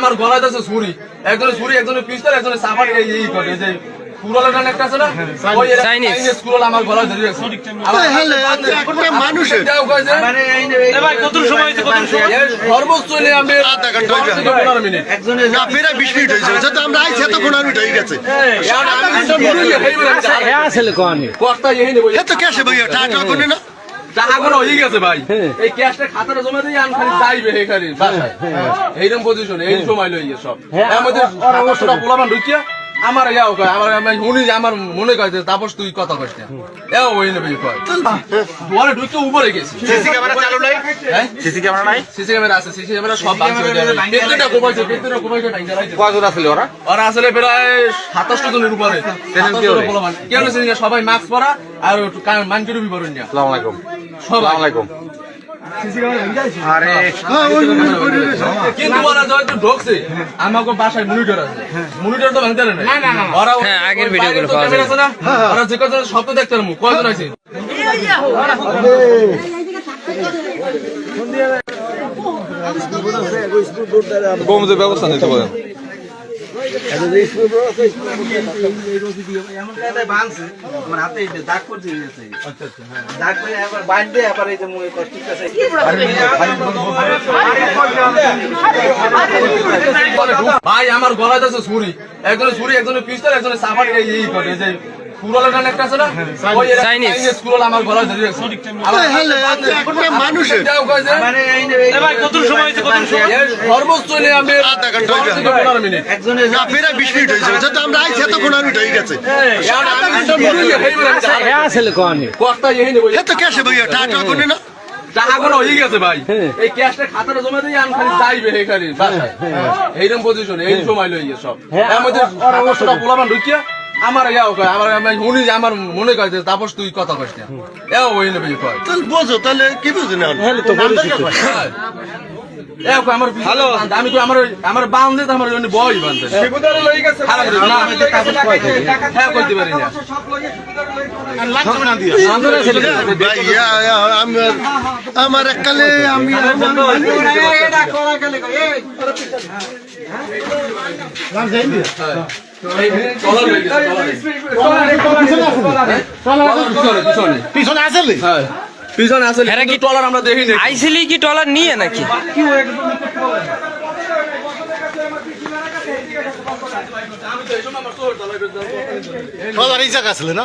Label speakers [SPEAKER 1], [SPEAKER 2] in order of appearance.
[SPEAKER 1] আমার গলায় আছে ছুরি। একজনের ছুরি একজনের পিস্তল একজনের সাফার এই এই করে যে কুড়ালের
[SPEAKER 2] ভাই
[SPEAKER 3] হয়ে গেছে
[SPEAKER 1] আমি
[SPEAKER 4] হ্যাঁ।
[SPEAKER 1] এই
[SPEAKER 3] টাকা করে
[SPEAKER 1] হয়ে গেছে ভাই ক্যাশটা খাতাটা জমা দিয়ে আমি খালি চাইবে এখানে বাসায়। এইরকম পজিশন এই সময় লই গিয়ে সব মধ্যে পোলাপান ঢুকিয়া আমার ইয়াও কয় আমার আমি শুনি যে আমার মনে কয় যে তাপস তুই কথা না। এও ওই নেবে কয়। দুয়ারে ঢুকে উপরে গেছি।
[SPEAKER 2] সিসি ক্যামেরা চালু নাই?
[SPEAKER 1] হ্যাঁ?
[SPEAKER 2] সিসি ক্যামেরা নাই?
[SPEAKER 1] সিসি ক্যামেরা আছে সিসি ক্যামেরা সব ভাঙছে পেটটা কোপাইছে পেটটা রাইছে।
[SPEAKER 2] কজন আসলে ওরা?
[SPEAKER 1] ওরা আসলে প্রায় সাতাশটা জনের উপরে। সাতাশটা পোলাপান কেন জানি সবাই মাস্ক পরা আর মানকে ডুবি পড়েন না
[SPEAKER 2] আসসালামু আলাইকুম। আসসালামু আলাইকুম। আরে
[SPEAKER 1] কিন্তু ওরা যখন ঢুকছে আমাকে বাসায় মনিটর আছে। মনিটর তো ভাঙতে না ওরা
[SPEAKER 4] হ্যাঁ, আগের ভিডিওগুলো
[SPEAKER 1] বাইরে তো
[SPEAKER 4] পাওয়া
[SPEAKER 1] ক্যামেরা
[SPEAKER 4] যায়।
[SPEAKER 1] ওরা যে কজন শব্দ দেখতে পারব। কয়জন আছে?
[SPEAKER 2] ব্যবস্থা নিতে পারেন।
[SPEAKER 1] ভাই আমার গলায় আছে ছুরি একজনের ছুরি একজনের পিস্তল একজনের সাবান এই এই করে যে একটা আছে না? ওই
[SPEAKER 4] চাইনিজ।
[SPEAKER 1] চাইনিজ আমার গলায় ধরে রাখছে আমার
[SPEAKER 3] হ্যালে, একটা মানুষের।
[SPEAKER 1] যাও কয় যে,
[SPEAKER 5] মানে এই যে- এই যে-
[SPEAKER 2] ভাই কত সময় হয়েছে? কত সময়?
[SPEAKER 1] সর্বোচ্চ হলে আমি
[SPEAKER 3] আধা ঘণ্টা
[SPEAKER 1] দশ পনেরো মিনিট
[SPEAKER 5] একজনের
[SPEAKER 3] না প্রায় বিশ মিনিট হয়েছে যেহেতু আমরা আইছি এত পনেরো মিনিট হয়ে গেছে।
[SPEAKER 4] হ্যাঁ আসলে কোয়ানি
[SPEAKER 1] কর্তা এই নেব
[SPEAKER 3] এত ক্যাশে ভাইয়া টাকা করে না?
[SPEAKER 1] টাকা করে হয়ে গেছে ভাই। এই ক্যাশটা খাতাটা জমা দিয়ে আমি খালি যাইবে এখানে এইরকম পজিশন এই সময় লই সব। এর মধ্যে ঢুকিয়া আমার ইয়াও কয় আমার আমি আমার মনে কয় যে তাপস তুই কথা কইস না। এও ওই নেবে কয়।
[SPEAKER 3] তাহলে বোঝো তাহলে কি বুঝো না?
[SPEAKER 1] হ্যাঁ। এও কয়? আমার হ্যালো। আমি কই আমার আমার বান্ধে তো আমার বই বান্ধে। আমি থাকি। হ্যাঁ পারি না।
[SPEAKER 3] ইয়া, আমার আমার এককালে আমি
[SPEAKER 1] এই হয়ে। পিছনে,
[SPEAKER 3] আসলে
[SPEAKER 1] হ্যাঁ পিছনে আসলে
[SPEAKER 4] এরা কি-
[SPEAKER 1] টলার আমরা দেখি না
[SPEAKER 4] আইসিলি কি টলার নিয়ে নাকি
[SPEAKER 3] সবার এই জায়গা আসলে না